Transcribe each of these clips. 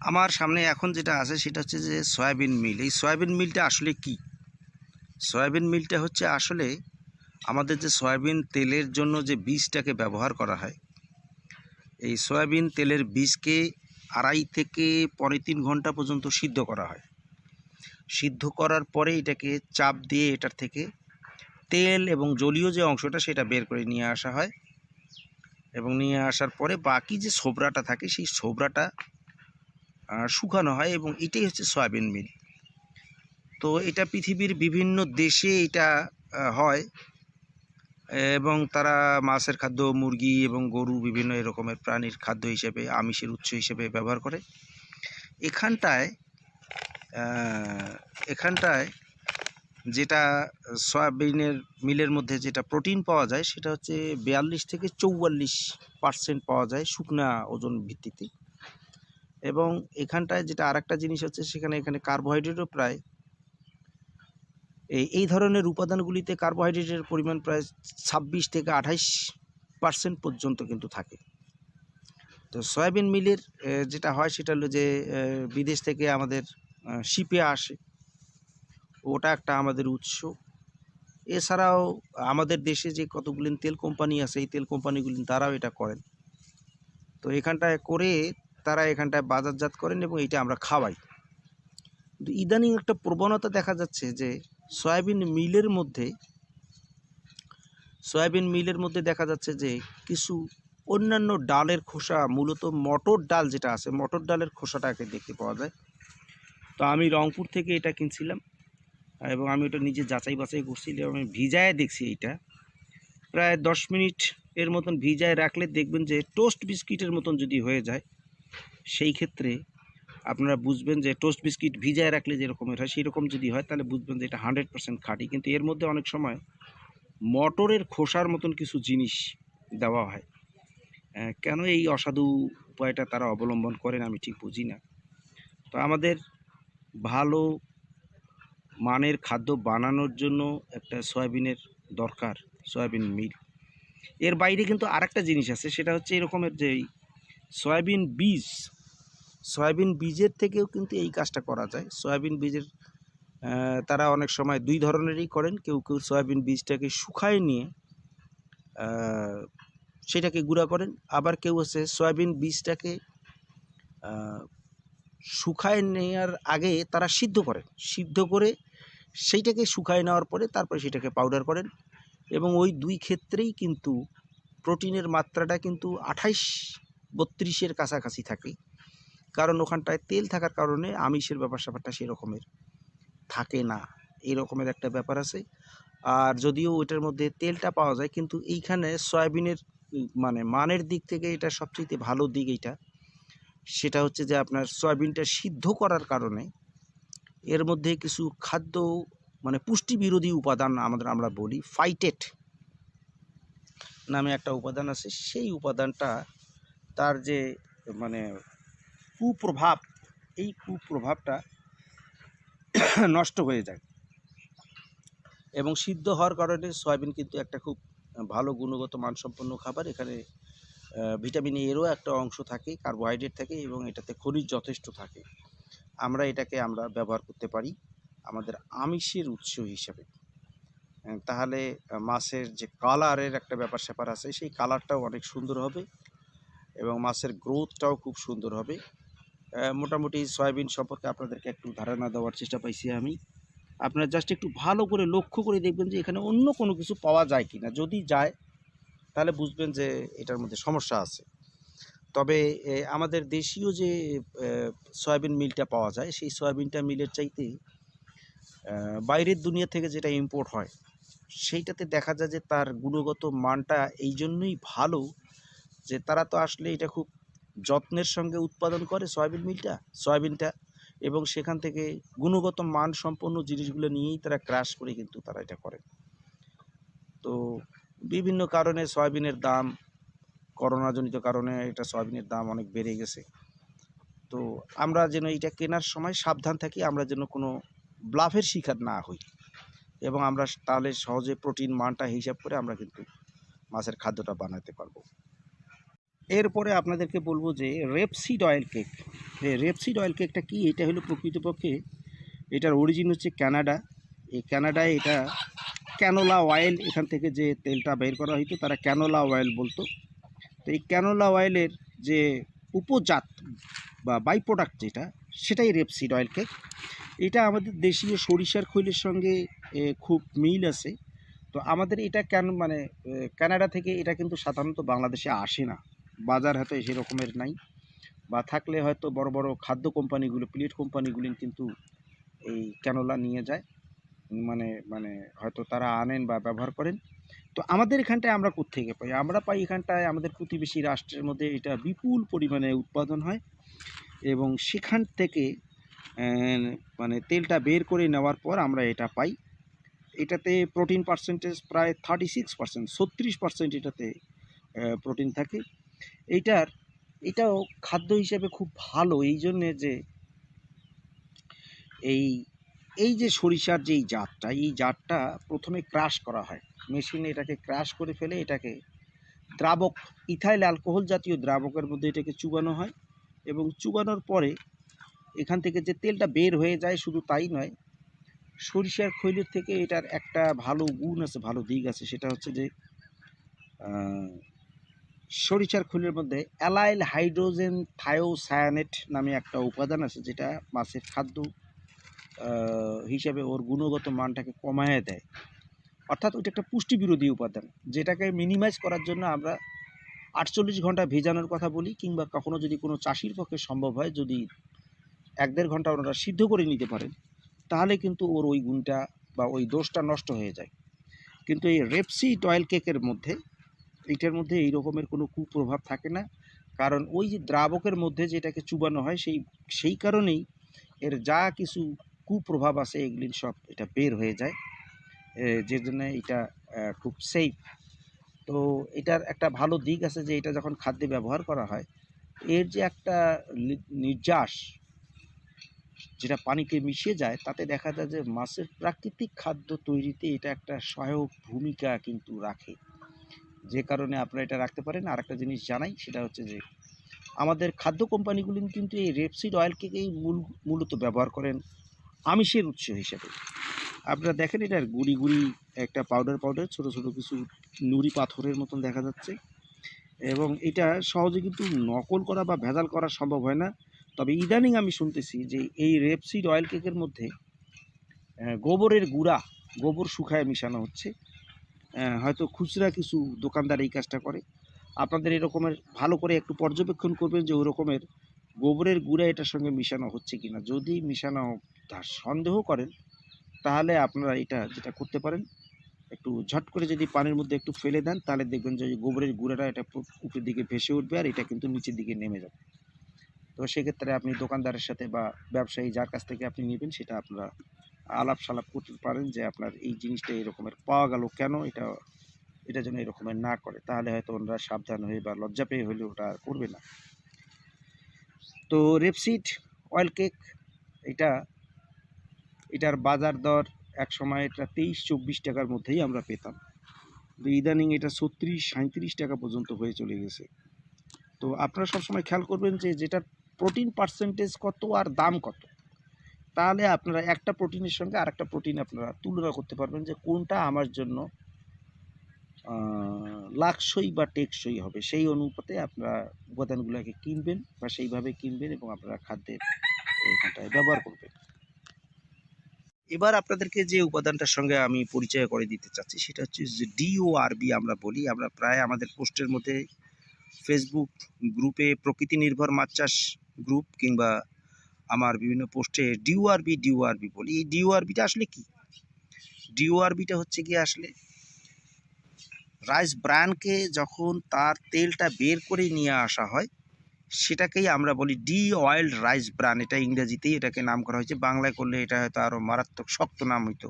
আমার সামনে এখন যেটা আছে সেটা হচ্ছে যে সয়াবিন মিল। এই সয়াবিন মিলটা আসলে কি? সয়াবিন মিলটা হচ্ছে আসলে আমাদের যে সয়াবিন তেলের জন্য যে বীজটাকে ব্যবহার করা হয়, এই সয়াবিন তেলের বীজকে আড়াই থেকে পরে তিন ঘণ্টা পর্যন্ত সিদ্ধ করা হয়। সিদ্ধ করার পরে এটাকে চাপ দিয়ে এটার থেকে তেল এবং জলীয় যে অংশটা সেটা বের করে নিয়ে আসা হয় এবং নিয়ে আসার পরে বাকি যে ছোবরাটা থাকে সেই ছোবরাটা শুকানো হয় এবং এটাই হচ্ছে সয়াবিন মিল। তো এটা পৃথিবীর বিভিন্ন দেশে এটা হয় এবং তারা মাছের খাদ্য, মুরগি এবং গরু বিভিন্ন এরকমের প্রাণীর খাদ্য হিসেবে, আমিষের উৎস হিসেবে ব্যবহার করে। এখানটায় এখানটায় যেটা সয়াবিনের মিলের মধ্যে যেটা প্রোটিন পাওয়া যায়, সেটা হচ্ছে বিয়াল্লিশ থেকে চৌয়াল্লিশ পার্সেন্ট পাওয়া যায় শুকনা ওজন ভিত্তিতে। এবং এখানটায় যেটা আরেকটা জিনিস হচ্ছে সেখানে এখানে কার্বোহাইড্রেটও প্রায় এই এই ধরনের উপাদানগুলিতে কার্বোহাইড্রেটের পরিমাণ প্রায় ছাব্বিশ থেকে আঠাইশ পার্সেন্ট পর্যন্ত কিন্তু থাকে। তো সয়াবিন মিলের যেটা হয় সেটা হলো যে বিদেশ থেকে আমাদের শিপে আসে। ওটা একটা আমাদের উৎস। এছাড়াও আমাদের দেশে যে কতগুলি তেল কোম্পানি আছে, এই তেল কোম্পানিগুলি তারাও এটা করেন। তো এখানটায় করে তারা এখানটায় বাজারজাত করেন এবং এটা আমরা খাওয়াই। কিন্তু ইদানিং একটা প্রবণতা দেখা যাচ্ছে যে, সয়াবিন মিলের মধ্যে, সয়াবিন মিলের মধ্যে দেখা যাচ্ছে যে, কিছু অন্যান্য ডালের খোসা, মূলত মটর ডাল যেটা আছে, মটর ডালের খোসাটাকে দেখতে পাওয়া যায়। তো আমি রংপুর থেকে এটা কিনছিলাম এবং আমি ওটা নিজে যাচাই বাছাই করছিলাম আমি ভিজায় দেখছি এইটা। প্রায় দশ মিনিট এর মতন ভিজায় রাখলে দেখবেন যে, টোস্ট বিস্কিটের মতন যদি হয়ে যায় সেই ক্ষেত্রে আপনারা বুঝবেন যে টোস্ট বিস্কিট ভিজায় রাখলে যেরকমের হয় সেই রকম যদি হয়, তাহলে বুঝবেন যে এটা হান্ড্রেড পার্সেন্ট খাঁটি। কিন্তু এর মধ্যে অনেক সময় মটরের খোসার মতন কিছু জিনিস দেওয়া হয়। কেন এই অসাধু উপায়টা তারা অবলম্বন করেন আমি ঠিক বুঝি না। তো আমাদের ভালো মানের খাদ্য বানানোর জন্য একটা সয়াবিনের দরকার, সয়াবিন মিল। এর বাইরে কিন্তু আরেকটা জিনিস আছে, সেটা হচ্ছে এরকমের যে সয়াবিন বীজ সয়াবিন বীজের থেকেও কিন্তু এই কাজটা করা যায়। সয়াবিন বীজের তারা অনেক সময় দুই ধরনেরই করেন। কেউ কেউ সয়াবিন বীজটাকে শুকায় নিয়ে সেটাকে গুঁড়া করেন। আবার কেউ হচ্ছে সয়াবিন বীজটাকে শুকায় নেওয়ার আগে তারা সিদ্ধ করেন সিদ্ধ করে সেইটাকে শুকায় নেওয়ার পরে তারপরে সেটাকে পাউডার করেন এবং ওই দুই ক্ষেত্রেই কিন্তু প্রোটিনের মাত্রাটা কিন্তু আঠাইশ বত্রিশের কাছাকাছি থাকে। কারণ ওখানটায় তেল থাকার কারণে আমিষের ব্যাপার স্যাপারটা সেরকমের থাকে না। এরকমের একটা ব্যাপার আছে। আর যদিও ওইটার মধ্যে তেলটা পাওয়া যায়, কিন্তু এইখানে সয়াবিনের মানে মানের দিক থেকে এটা সবচেয়ে ভালো দিক এইটা। সেটা হচ্ছে যে আপনার সয়াবিনটা সিদ্ধ করার কারণে এর মধ্যে কিছু খাদ্য মানে পুষ্টি বিরোধী উপাদান আমাদের, আমরা বলি ফাইটেট নামে একটা উপাদান আছে। সেই উপাদানটা তার যে মানে কুপ্রভাব, এই কুপ্রভাবটা নষ্ট হয়ে যায়। এবং সিদ্ধ হওয়ার কারণে সয়াবিন কিন্তু একটা খুব ভালো গুণগত মানসম্পন্ন খাবার। এখানে ভিটামিন এরও একটা অংশ থাকে, কার্বোহাইড্রেট থাকে এবং এটাতে খনিজ যথেষ্ট থাকে। আমরা এটাকে আমরা ব্যবহার করতে পারি আমাদের আমিষের উৎস হিসাবে। তাহলে মাছের যে কালারের একটা ব্যাপার স্যাপার আছে, সেই কালারটাও অনেক সুন্দর হবে এবং মাছের গ্রোথটাও খুব সুন্দর হবে। মোটামুটি সয়াবিন সম্পর্কে আপনাদেরকে একটু ধারণা দেওয়ার চেষ্টা পাইছি আমি। আপনারা জাস্ট একটু ভালো করে লক্ষ্য করে দেখবেন যে এখানে অন্য কোনো কিছু পাওয়া যায় কি না যদি যায়, তাহলে বুঝবেন যে এটার মধ্যে সমস্যা আছে। তবে আমাদের দেশীয় যে সয়াবিন মিলটা পাওয়া যায়, সেই সয়াবিনটা মিলের চাইতে বাইরের দুনিয়া থেকে যেটা ইম্পোর্ট হয়, সেইটাতে দেখা যায় যে তার গুণগত মানটা এই জন্যই ভালো যে তারা তো আসলে এটা খুব যত্নের সঙ্গে উৎপাদন করে সয়াবিন মিলটা, সয়াবিনটা এবং সেখান থেকে গুণগত মান সম্পন্ন জিনিসগুলো নিয়েই তারা ক্রাশ করে কিন্তু তারা এটা করে। তো বিভিন্ন কারণে সয়াবিনের দাম, করোনাজনিত কারণে এটা সয়াবিনের দাম অনেক বেড়ে গেছে। তো আমরা যেন এটা কেনার সময় সাবধান থাকি, আমরা যেন কোনো ব্লাফের শিকার না হই এবং আমরা তাহলে সহজে প্রোটিন মানটা হিসাব করে আমরা কিন্তু মাছের খাদ্যটা বানাতে পারব। এরপরে আপনাদেরকে বলব যে rapeseed oil cake. Rapeseed oil কেকটা কি? এটা হলো প্রকৃতপক্ষে এটার অরিজিন হচ্ছে ক্যানাডা এই ক্যানাডায় এটা ক্যানোলা অয়েল, এখান থেকে যে তেলটা বের করা হইতো তারা ক্যানোলা অয়েল বলতো। তো এই ক্যানোলা অয়েলের যে উপজাত বা বাই প্রোডাক্ট যেটা, সেটাই রেপসিড অয়েল কেক। এটা আমাদের দেশীয় সরিষার খৈলের সঙ্গে খুব মিল আছে। তো আমাদের এটা কেন মানে ক্যানাডা থেকে এটা কিন্তু সাধারণত বাংলাদেশে আসে না। বাজার হয়তো সেরকমের নাই। বা থাকলে হয়তো বড় বড় খাদ্য কোম্পানিগুলো, প্লেট কোম্পানিগুলি কিন্তু এই ক্যানোলা নিয়ে যায়। মানে মানে হয়তো তারা আনেন বা ব্যবহার করেন। তো আমাদের এখানটায় আমরা কোত্থেকে পাই? আমরা পাই এখানটায় আমাদের প্রতিবেশী রাষ্ট্রের মধ্যে এটা বিপুল পরিমাণে উৎপাদন হয় এবং সেখান থেকে মানে তেলটা বের করে নেওয়ার পর আমরা এটা পাই। এটাতে প্রোটিন পার্সেন্টেজ প্রায় থার্টি সিক্স পার্সেন্ট ছত্রিশ পার্সেন্ট এটাতে প্রোটিন থাকে। এইটার এটাও খাদ্য হিসেবে খুব ভালো, এই জন্যে যে এই এই যে সরিষার যেই জাতটা, এই জাতটা প্রথমে ক্রাশ করা হয়। মেশিনে এটাকে ক্রাশ করে ফেলে, এটাকে দ্রাবক ইথাইল অ্যালকোহল জাতীয় দ্রাবকের মধ্যে এটাকে চুবানো হয় এবং চুবানোর পরে এখান থেকে যে তেলটা বের হয়ে যায় শুধু তাই নয়, সরিষার খৈলের থেকে এটার একটা ভালো গুণ আছে, ভালো দিক আছে, সেটা হচ্ছে যে সরিষার খৈলের মধ্যে অ্যালাইল হাইড্রোজেন থায়োসায়ানেট নামে একটা উপাদান আছে, যেটা মাছের খাদ্য হিসাবে ওর গুণগত মানটাকে কমায় দেয়। অর্থাৎ ওইটা একটা পুষ্টি বিরোধী উপাদান, যেটাকে মিনিমাইজ করার জন্য আমরা আটচল্লিশ ঘণ্টা ভেজানোর কথা বলি, কিংবা কখনো যদি কোনো চাষির পক্ষে সম্ভব হয়, যদি এক দেড় ঘণ্টা ওনারা সিদ্ধ করে নিতে পারেন, তাহলে কিন্তু ওর ওই গুণটা বা ওই দোষটা নষ্ট হয়ে যায়। কিন্তু এই রেপসিড অয়েল কেকের মধ্যে এইটার মধ্যে এই রকমের কোনো কুপ্রভাব থাকে না। কারণ ওই যে দ্রাবকের মধ্যে যেটাকে চুবানো হয়, সেই সেই কারণেই এর যা কিছু কুপ্রভাব আছে এগুলি সব এটা বের হয়ে যায়। যে জন্য এটা খুব সেফ তো এটার একটা ভালো দিক আছে যে এটা যখন খাদ্যে ব্যবহার করা হয়, এর যে একটা নির্যাস যেটা পানিতে মিশে যায়, তাতে দেখা যায় যে মাছের প্রাকৃতিক খাদ্য তৈরিতে এটা একটা সহায়ক ভূমিকা কিন্তু রাখে। যে কারণে আপনারা এটা রাখতে পারেন। আর একটা জিনিস জানাই, সেটা হচ্ছে যে আমাদের খাদ্য কোম্পানিগুলি কিন্তু এই রেপসিড অয়েলকেই মূল, মূলত ব্যবহার করেন আমিষের উৎস হিসেবে। আপনারা দেখেন এটার গুড়ি গুড়ি একটা পাউডার পাউডার ছোট ছোট কিছু নুড়ি পাথরের মতন দেখা যাচ্ছে। এবং এটা সহজে কিন্তু নকল করা বা ভেজাল করা সম্ভব হয় না। তবে ইদানিং আমি শুনতেছি যে এই রেপসিড অয়েল কেকের মধ্যে গোবরের গুঁড়া, গোবর শুকায় মিশানো হচ্ছে। হয়তো খুচরা কিছু দোকানদার এই কাজটা করে। আপনাদের এরকমের ভালো করে একটু পর্যবেক্ষণ করবেন যে ওরকমের গোবরের গুঁড়া এটার সঙ্গে মিশানো হচ্ছে কিনা। যদি মিশানো তার সন্দেহ করেন, তাহলে আপনারা এটা যেটা করতে পারেন, একটু ঝট করে যদি পানির মধ্যে একটু ফেলে দেন, তাহলে দেখবেন যে গোবরের গুঁড়াটা এটা উপরের দিকে ভেসে উঠবে আর এটা কিন্তু নিচের দিকে নেমে যাবে। তো সেক্ষেত্রে আপনি দোকানদারের সাথে বা ব্যবসায়ী যার কাছ থেকে আপনি নেবেন, সেটা আপনারা আলাপ সালাপ করতে পারেন যে আপনার এই জিনিসটা এরকমের পাওয়া গেল কেন? এটা এটা যেন এরকমের না করে। তাহলে হয়তো ওনারা সাবধান হয়ে বা লজ্জা পেয়ে হলে ওটা আর করবে না। তো রেপসিড অয়েল কেক, এটা, এটার বাজার দর এক সময় এটা তেইশ চব্বিশ টাকার মধ্যেই আমরা পেতাম। তো ইদানিং এটা ছত্রিশ সাঁত্রিশ টাকা পর্যন্ত হয়ে চলে গেছে। তো আপনারা সবসময় খেয়াল করবেন যে যেটার প্রোটিন পার্সেন্টেজ কত আর দাম কত। তাহলে আপনারা একটা প্রোটিনের সঙ্গে আরেকটা প্রোটিন আপনারা তুলনা করতে পারবেন যে কোনটা আমার জন্য লাকসই বা টেকসই হবে। সেই অনুপাতে আপনারা উপাদানগুলোকে কিনবেন বা সেইভাবে কিনবেন এবং আপনারা খাদ্যের এখানটায় ব্যবহার করবেন। এবার আপনাদেরকে যে উপাদানটার সঙ্গে আমি পরিচয় করে দিতে চাচ্ছি, সেটা হচ্ছে যে ডিওআরবি আমরা বলি। আমরা প্রায় আমাদের পোস্টের মধ্যে ফেসবুক গ্রুপে প্রকৃতি নির্ভর মাছ চাষ গ্রুপ কিংবা আমার বিভিন্ন পোস্টে ডিওআরবি ডিওআরবি বলি। এই ডিওআরবিটা আসলে কি? ডিওআরবিটা হচ্ছে কি আসলে রাইস ব্র্যান্ডকে যখন তার তেলটা বের করে নিয়ে আসা হয়, সেটাকেই আমরা বলি ডি অয়েলড রাইস ব্রান এটা ইংরেজিতেই এটাকে নাম করা হয়েছে। বাংলায় করলে এটা হয়তো আরও মারাত্মক শক্ত নাম হইতো।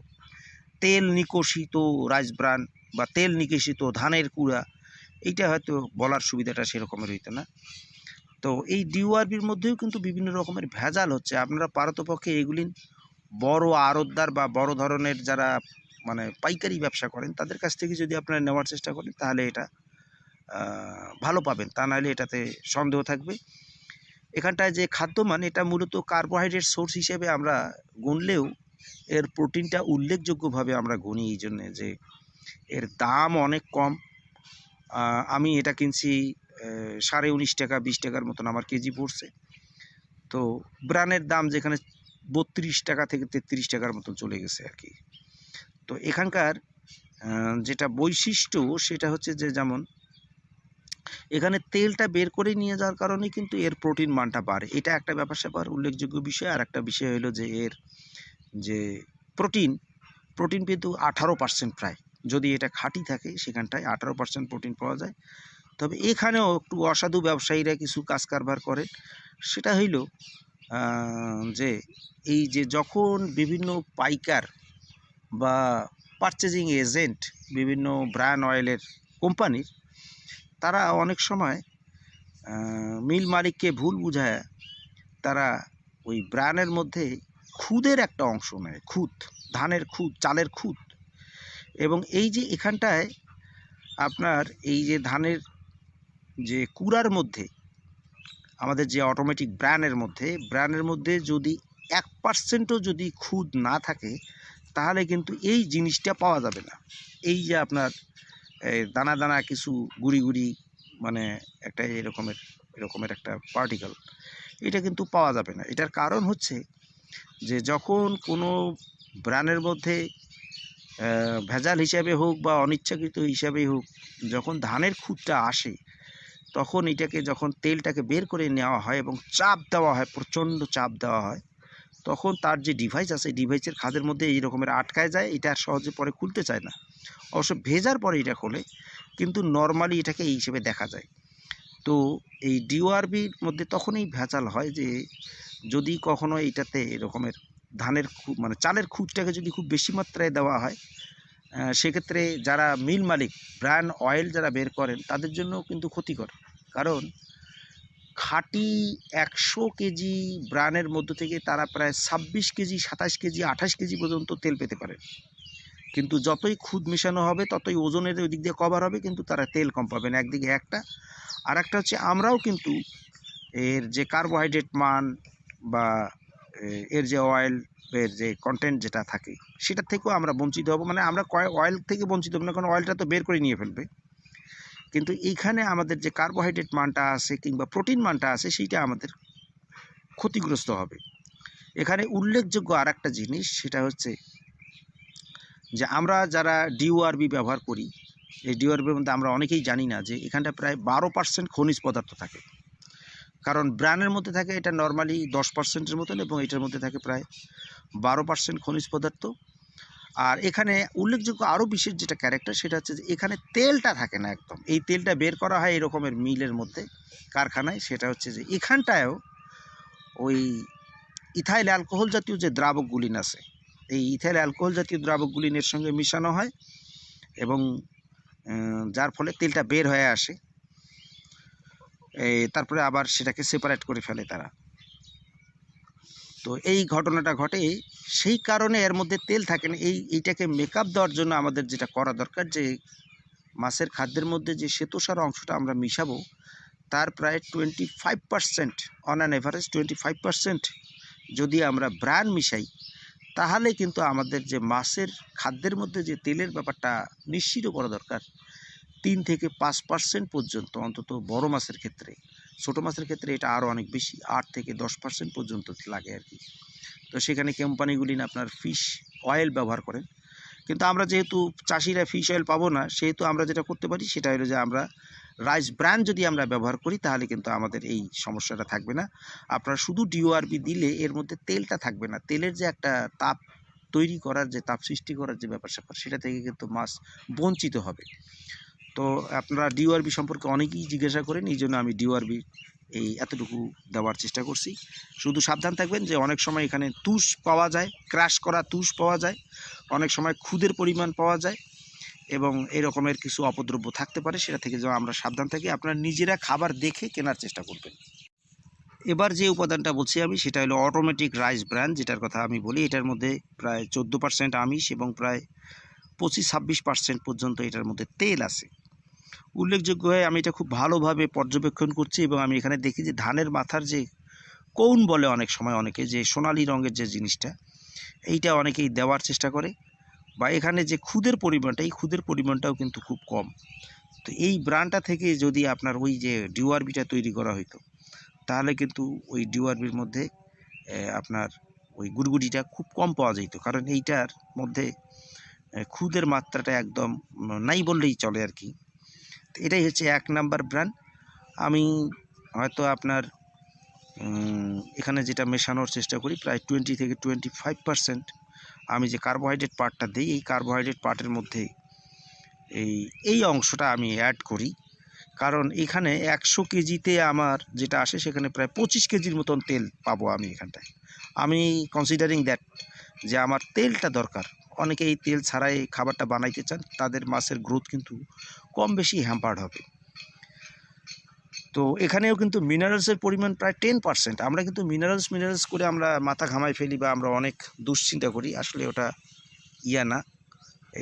তেল নিকষিত রাইস ব্রান বা তেল নিকষিত ধানের কুড়া, এইটা হয়তো বলার সুবিধাটা সেরকমের হইতো না। তো এই ডিওআরবির মধ্যেও কিন্তু বিভিন্ন রকমের ভেজাল হচ্ছে। আপনারা পারতপক্ষে এগুলি বড় আড়তদার বা বড় ধরনের যারা মানে পাইকারি ব্যবসা করেন, তাদের কাছ থেকে যদি আপনারা নেওয়ার চেষ্টা করেন, তাহলে এটা ভালো পাবেন। তা নাহলে এটাতে সন্দেহ থাকবে। এখানটায় যে খাদ্যমান, এটা মূলত কার্বোহাইড্রেট সোর্স হিসেবে আমরা গুনলেও এর প্রোটিনটা উল্লেখযোগ্যভাবে আমরা গুনি এই জন্যে যে এর দাম অনেক কম। আমি এটা কিনছি সাড়ে উনিশ টাকা, বিশ টাকার মতন আমার কেজি পড়ছে। তো ব্রানের দাম যেখানে বত্রিশ টাকা থেকে তেত্রিশ টাকার মতন চলে গেছে আর কি। তো এখানকার যেটা বৈশিষ্ট্য, সেটা হচ্ছে যে যেমন, এখানে তেলটা বের করে নিয়ে যাওয়ার কারণে কিন্তু এর প্রোটিন মানটা বাড়ে। এটা একটা ব্যাপার স্যাপার, উল্লেখযোগ্য বিষয়। আর একটা বিষয় হলো যে এর যে প্রোটিন প্রোটিন কিন্তু আঠারো পার্সেন্ট প্রায়। যদি এটা খাঁটি থাকে, সেখানটায় আঠারো পার্সেন্ট প্রোটিন পাওয়া যায়। তবে এখানেও একটু অসাধু ব্যবসায়ীরা কিছু কাজ কারবার করেন। সেটা হইল যে এই যে যখন বিভিন্ন পাইকার বা পারচেজিং এজেন্ট বিভিন্ন ব্র্যান্ড অয়েলের কোম্পানির তারা অনেক সময় মিল মালিককে ভুল বুঝায়, তারা ওই ব্র্যান্ডের মধ্যে খুদের একটা অংশ নেয়, খুদ, ধানের খুদ, চালের খুদ। এবং এই যে এখানটায় আপনার এই যে ধানের যে কুড়ার মধ্যে, আমাদের যে অটোমেটিক ব্র্যান্ডের মধ্যে ব্র্যান্ডের মধ্যে যদি এক পার্সেন্টও যদি খুদ না থাকে, তাহলে কিন্তু এই জিনিসটা পাওয়া যাবে না। এই যে আপনার দানা দানা কিছু গুড়ি গুড়ি মানে একটা এরকমের এরকমের একটা পার্টিকেল এটা কিন্তু পাওয়া যাবে না। এটার কারণ হচ্ছে যে যখন কোনো ব্র্যান্ডের মধ্যে ভেজাল হিসাবে হোক বা অনিচ্ছাকৃত হিসাবেই হোক, যখন ধানের খুঁতটা আসে তখন এটাকে যখন তেলটাকে বের করে নেওয়া হয় এবং চাপ দেওয়া হয়, প্রচণ্ড চাপ দেওয়া হয়, তখন তার যে ডিভাইস আছে ডিভাইসের খাদের মধ্যে এই রকমের আটকায় যায়, এটা আর সহজে পরে খুলতে চায় না। অবশ্য ভেজার পরে এটা খোলে, কিন্তু নর্মালি এটাকে এই হিসেবে দেখা যায়। তো এই ডিওআরবির মধ্যে তখনই ভেজাল হয় যে, যদি কখনো এইটাতে এরকমের ধানের মানে চালের খুঁজটাকে যদি খুব বেশি মাত্রায় দেওয়া হয় সেক্ষেত্রে যারা মিল মালিক ব্র্যান্ড অয়েল যারা বের করেন, তাদের জন্য কিন্তু ক্ষতিকর। কারণ খাঁটি একশো কেজি ব্রানের মধ্য থেকে তারা প্রায় ছাব্বিশ কেজি, সাতাশ কেজি, আঠাশ কেজি পর্যন্ত তেল পেতে পারে। কিন্তু যতই খুদ মেশানো হবে, ততই ওজনের ওই দিক দিয়ে কভার হবে, কিন্তু তারা তেল কম পাবেন একদিকে একটা আর একটা হচ্ছে আমরাও কিন্তু এর যে কার্বোহাইড্রেট মান বা এর যে অয়েল এর যে কন্টেন্ট যেটা থাকে, সেটা থেকেও আমরা বঞ্চিত হব। মানে আমরা কয় অয়েল থেকে বঞ্চিত হব না, কারণ অয়েলটা তো বের করে নিয়ে ফেলবে। কিন্তু এইখানে আমাদের যে কার্বোহাইড্রেট মানটা আছে কিংবা প্রোটিন মানটা আছে, সেইটা আমাদের ক্ষতিগ্রস্ত হবে। এখানে উল্লেখযোগ্য আর একটা জিনিস, সেটা হচ্ছে যে আমরা যারা ডিওআরবি ব্যবহার করি, এই ডিওআরবির মধ্যে আমরা অনেকেই জানি না যে এখানটা প্রায় বারো পার্সেন্ট খনিজ পদার্থ থাকে। কারণ ব্র্যান্ডের মধ্যে থাকে এটা নর্মালি দশ পার্সেন্টের মতন এবং এটার মধ্যে থাকে প্রায় বারো পার্সেন্ট খনিজ পদার্থ। আর এখানে উল্লেখযোগ্য আরও বিশেষ যেটা ক্যারেক্টার সেটা হচ্ছে যে এখানে তেলটা থাকে না একদম। এই তেলটা বের করা হয় এরকমের মিলের মধ্যে কারখানায়। সেটা হচ্ছে যে এখানটায়ও ওই ইথাইল অ্যালকোহল জাতীয় যে দ্রাবকগুলিন আছে, এই ইথাইল অ্যালকোহল জাতীয় দ্রাবকগুলিনের সঙ্গে মিশানো হয় এবং যার ফলে তেলটা বের হয়ে আসে। তারপরে আবার সেটাকে সেপারেট করে ফেলে তারা। তো এই ঘটনাটা ঘটে, সেই কারণে এর মধ্যে তেল থাকে না। এই, এইটাকে মেকআপ দেওয়ার জন্য আমাদের যেটা করা দরকার যে, মাছের খাদ্যের মধ্যে যে শ্বেতসার অংশটা আমরা মিশাবো, তার প্রায় twenty five percent on an average twenty five percent যদি আমরা ব্র্যান মিশাই, তাহলে কিন্তু আমাদের যে মাছের খাদ্যের মধ্যে যে তেলের ব্যাপারটা নিশ্চিত করা দরকার, তিন থেকে পাঁচ পার্সেন্ট পর্যন্ত অন্তত বড় মাছের ক্ষেত্রে। ছোটো মাছের ক্ষেত্রে এটা আরও অনেক বেশি, আট থেকে দশ পার্সেন্ট পর্যন্ত লাগে আর কি। তো সেখানে কোম্পানিগুলি না আপনার ফিশ অয়েল ব্যবহার করেন কিন্তু আমরা যেহেতু চাষিরা ফিশ অয়েল পাবো না, সেহেতু আমরা যেটা করতে পারি সেটা হলো যে আমরা রাইস ব্র্যান্ড যদি আমরা ব্যবহার করি, তাহলে কিন্তু আমাদের এই সমস্যাটা থাকবে না। আপনার শুধু ডিওআরবি দিলে এর মধ্যে তেলটা থাকবে না। তেলের যে একটা তাপ তৈরি করার যে, তাপ সৃষ্টি করার যে ব্যাপার স্যাপার সেটা থেকে কিন্তু মাছ বঞ্চিত হবে। তো আপনারা ডিওআরবি সম্পর্কে অনেকেই জিজ্ঞাসা করেন, এই জন্য আমি ডিওআরবি এই এতটুকু দেওয়ার চেষ্টা করছি। শুধু সাবধান থাকবেন যে অনেক সময় এখানে তুষ পাওয়া যায়, ক্রাশ করা তুষ পাওয়া যায়, অনেক সময় খুদের পরিমাণ পাওয়া যায় এবং এই রকমের কিছু অপদ্রব্য থাকতে পারে, সেটা থেকে যেন আমরা সাবধান থাকি। আপনারা নিজেরা খাবার দেখে কেনার চেষ্টা করবেন। এবার যে উপাদানটা বলছি আমি, সেটা হলো অটোমেটিক রাইস ব্র্যান্ড যেটার কথা আমি বলি। এটার মধ্যে প্রায় চোদ্দ পার্সেন্ট আমিষ এবং প্রায় পঁচিশ, ছাব্বিশ পার্সেন্ট পর্যন্ত এটার মধ্যে তেল আছে। উল্লেখযোগ্য হয় আমি এটা খুব ভালোভাবে পর্যবেক্ষণ করছি এবং আমি এখানে দেখি যে ধানের মাথার যে কৌন বলে অনেক সময় অনেকে, যে সোনালি রঙের যে জিনিসটা, এইটা অনেকেই দেওয়ার চেষ্টা করে বা এখানে যে খুদের পরিমাণটা, এই খুদের পরিমাণটাও কিন্তু খুব কম। তো এই ব্র্যান্ডটা থেকে যদি আপনার ওই যে ডিওআরবিটা তৈরি করা হইতো, তাহলে কিন্তু ওই ডিওআরবির মধ্যে আপনার ওই গুড়গুড়িটা খুব কম পাওয়া যেত কারণ এইটার মধ্যে খুদের মাত্রাটা একদম নাই বললেই চলে আর কি। এটাই হচ্ছে এক নাম্বার ব্র্যান্ড আমি হয়তো আপনার এখানে যেটা মেশানোর চেষ্টা করি, প্রায় টোয়েন্টি থেকে টোয়েন্টি ফাইভ পার্সেন্ট আমি যে কার্বোহাইড্রেট পার্টটা দিই, এই কার্বোহাইড্রেট পার্টের মধ্যে এই এই অংশটা আমি অ্যাড করি। কারণ এখানে একশো কেজিতে আমার যেটা আসে, সেখানে প্রায় পঁচিশ কেজির মতন তেল পাবো আমি এখানটায়। আমি কনসিডারিং দ্যাট যে আমার তেলটা দরকার। অনেকে এই তেল ছাড়াই খাবারটা বানাইতে চান, তাদের মাছের গ্রোথ কিন্তু কম বেশি হ্যাম্পার্ড হবে। তো এখানেও কিন্তু মিনারেলসের পরিমাণ প্রায় টেন পার্সেন্ট আমরা কিন্তু মিনারেলস মিনারেলস করে আমরা মাথা ঘামাই ফেলি বা আমরা অনেক দুশ্চিন্তা করি, আসলে ওটা ইয়া না।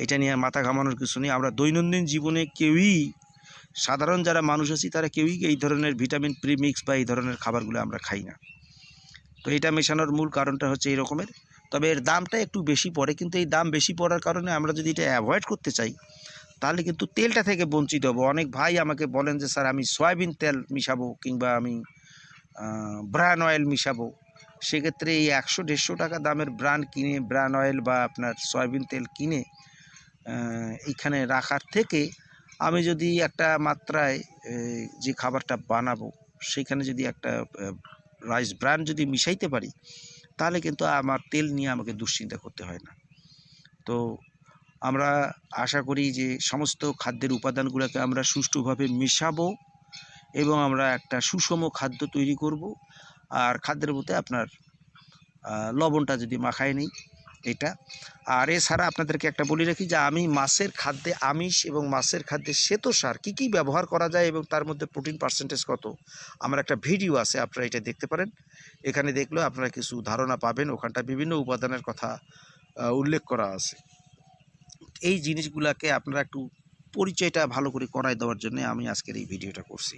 এটা নিয়ে মাথা ঘামানোর কিছু নেই। আমরা দৈনন্দিন জীবনে কেউই, সাধারণ যারা মানুষ আছি, তারা কেউই এই ধরনের ভিটামিন প্রিমিক্স বা এই ধরনের খাবারগুলো আমরা খাই না। তো এটা মেশানোর মূল কারণটা হচ্ছে এই রকমের। তবে এর দামটা একটু বেশি পড়ে, কিন্তু এই দাম বেশি পড়ার কারণে আমরা যদি এটা অ্যাভয়েড করতে চাই, তাহলে কিন্তু তেলটা থেকে বঞ্চিত হব। অনেক ভাই আমাকে বলেন যে, স্যার, আমি সয়াবিন তেল মিশাবো কিংবা আমি ব্রান অয়েল মিশাবো। সেক্ষেত্রে এই একশো দেড়শো টাকা দামের ব্রান কিনে ব্রান অয়েল বা আপনার সয়াবিন তেল কিনে এইখানে রাখার থেকে আমি যদি একটা মাত্রায় যে খাবারটা বানাবো, সেখানে যদি একটা রাইস ব্র্যান্ড যদি মিশাইতে পারি তাহলে কিন্তু আমার তেল নিয়ে আমাকে দুশ্চিন্তা করতে হয় না। তো আমরা আশা করি যে সমস্ত খাদ্যের উপাদানগুলোকে আমরা সুষ্ঠুভাবে মিশাবো এবং আমরা একটা সুষম খাদ্য তৈরি করব। আর খাদ্যের মধ্যে আপনার লবণটা যদি মাখায় নিই, এটা। আর এছাড়া আপনাদেরকে একটা বলে রাখি যে আমি মাছের খাদ্যে আমিষ এবং মাছের খাদ্যে শ্বেত সার কী কী ব্যবহার করা যায় এবং তার মধ্যে প্রোটিন পার্সেন্টেজ কত? আমার একটা ভিডিও আছে, আপনারা এটা দেখতে পারেন। এখানে দেখলেও আপনারা কিছু ধারণা পাবেন। ওখানটা বিভিন্ন উপাদানের কথা উল্লেখ করা আছে। এই জিনিসগুলাকে আপনারা একটু পরিচয়টা ভালো করে করায় দেওয়ার জন্য আমি আজকের এই ভিডিওটা করছি।